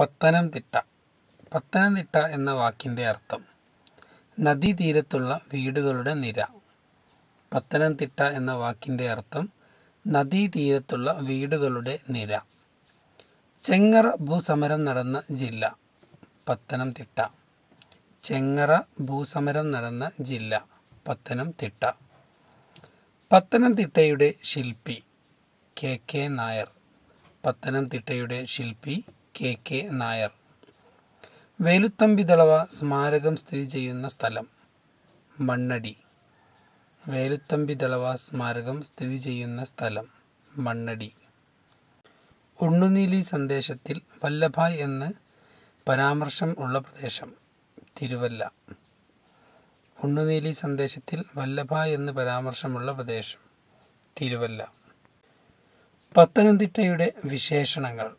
പത്തനംതിട്ട. പത്തനംതിട്ട എന്ന വാക്കിന്റെ അർത്ഥം നദീതീരത്തുള്ള വീടുകളുടെ നിര. പത്തനംതിട്ട എന്ന വാക്കിന്റെ അർത്ഥം നദീതീരത്തുള്ള വീടുകളുടെ നിര. ചെങ്ങറ ഭൂസമരം നടന്ന ജില്ല പത്തനംതിട്ട. ചെങ്ങറ ഭൂസമരം നടന്ന ജില്ല പത്തനംതിട്ട. പത്തനംതിട്ടയുടെ ശില്പി കെ കെ നായർ. പത്തനംതിട്ടയുടെ ശില്പി കെ കെ നായർ. വേലുത്തമ്പിതളവ സ്മാരകം സ്ഥിതി ചെയ്യുന്ന സ്ഥലം മണ്ണടി. വേലുത്തമ്പിതളവ സ്മാരകം സ്ഥിതി ചെയ്യുന്ന സ്ഥലം മണ്ണടി. ഉണ്ണുനീലി സന്ദേശത്തിൽ വല്ലഭായ് എന്ന് പരാമർശം ഉള്ള പ്രദേശം തിരുവല്ല. ഉണ്ണുനീലി സന്ദേശത്തിൽ വല്ലഭായ് എന്ന് പരാമർശമുള്ള പ്രദേശം തിരുവല്ല. പത്തനംതിട്ടയുടെ വിശേഷണങ്ങൾ.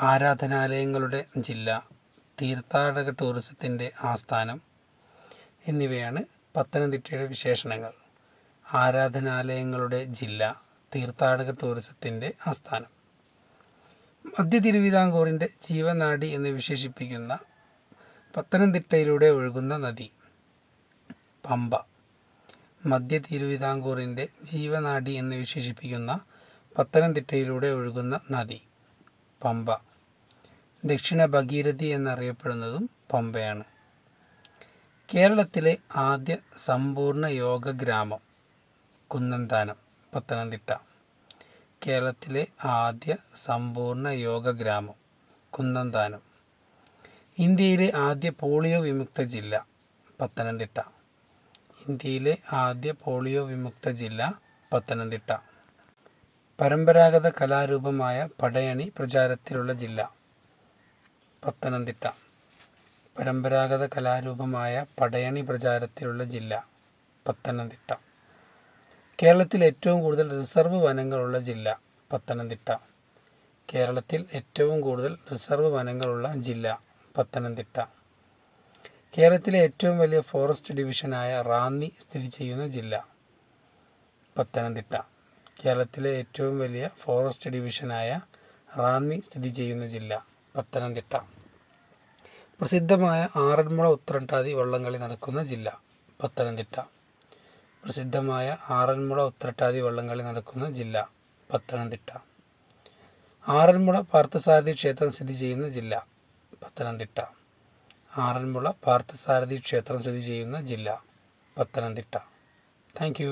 ആരാധനാലയങ്ങളുടെ ജില്ല തീർത്ഥാടക ടൂറിസത്തിന്റെ ആസ്ഥാനം എന്നിവയാണ് പത്തനംതിട്ടയുടെ വിശേഷണങ്ങൾ. ആരാധനാലയങ്ങളുടെ ജില്ല തീർത്ഥാടക ടൂറിസത്തിന്റെ ആസ്ഥാനം. മധ്യ തിരുവിതാംകൂറിന്റെ ജീവനാടി എന്ന് വിശേഷിപ്പിക്കുന്ന പത്തനംതിട്ടയിലൂടെ ഒഴുകുന്ന നദി പമ്പ. മധ്യ തിരുവിതാംകൂറിന്റെ ജീവനാടി എന്ന് വിശേഷിപ്പിക്കുന്ന പത്തനംതിട്ടയിലൂടെ ഒഴുകുന്ന നദി. പമ്പ. ദക്ഷിണ ഭഗീരഥി എന്നറിയപ്പെടുന്നതും പമ്പയാണ്. കേരളത്തിലെ ആദ്യ സമ്പൂർണ യോഗ ഗ്രാമം കുന്നന്താനം പത്തനംതിട്ട. കേരളത്തിലെ ആദ്യ സമ്പൂർണ യോഗ ഗ്രാമം കുന്നന്താനം. ഇന്ത്യയിലെ ആദ്യ പോളിയോ വിമുക്ത ജില്ല പത്തനംതിട്ട. ഇന്ത്യയിലെ ആദ്യ പോളിയോ വിമുക്ത ജില്ല പത്തനംതിട്ട. പരമ്പരാഗത കലാരൂപമായ പടയണി പ്രചാരത്തിലുള്ള ജില്ല പത്തനംതിട്ട. പരമ്പരാഗത കലാരൂപമായ പടയണി പ്രചാരത്തിലുള്ള ജില്ല പത്തനംതിട്ട. കേരളത്തിൽ ഏറ്റവും കൂടുതൽ റിസർവ് വനങ്ങളുള്ള ജില്ല പത്തനംതിട്ട. കേരളത്തിൽ ഏറ്റവും കൂടുതൽ റിസർവ് വനങ്ങളുള്ള ജില്ല പത്തനംതിട്ട. കേരളത്തിലെ ഏറ്റവും വലിയ ഫോറസ്റ്റ് ഡിവിഷനായ റാന്നി സ്ഥിതി ചെയ്യുന്ന ജില്ല പത്തനംതിട്ട. കേരളത്തിലെ ഏറ്റവും വലിയ ഫോറസ്റ്റ് ഡിവിഷനായ റാന്നി സ്ഥിതി ചെയ്യുന്ന ജില്ല പത്തനംതിട്ട. പ്രസിദ്ധമായ ആറന്മുള ഉത്രട്ടാതി വള്ളംകളി നടക്കുന്ന ജില്ല പത്തനംതിട്ട. പ്രസിദ്ധമായ ആറന്മുള ഉത്രട്ടാതി വള്ളംകളി നടക്കുന്ന ജില്ല പത്തനംതിട്ട. ആറന്മുള പാർത്ഥസാരഥി ക്ഷേത്രം സ്ഥിതി ചെയ്യുന്ന ജില്ല പത്തനംതിട്ട. ആറന്മുള പാർത്ഥസാരഥി ക്ഷേത്രം സ്ഥിതി ചെയ്യുന്ന ജില്ല പത്തനംതിട്ട. താങ്ക്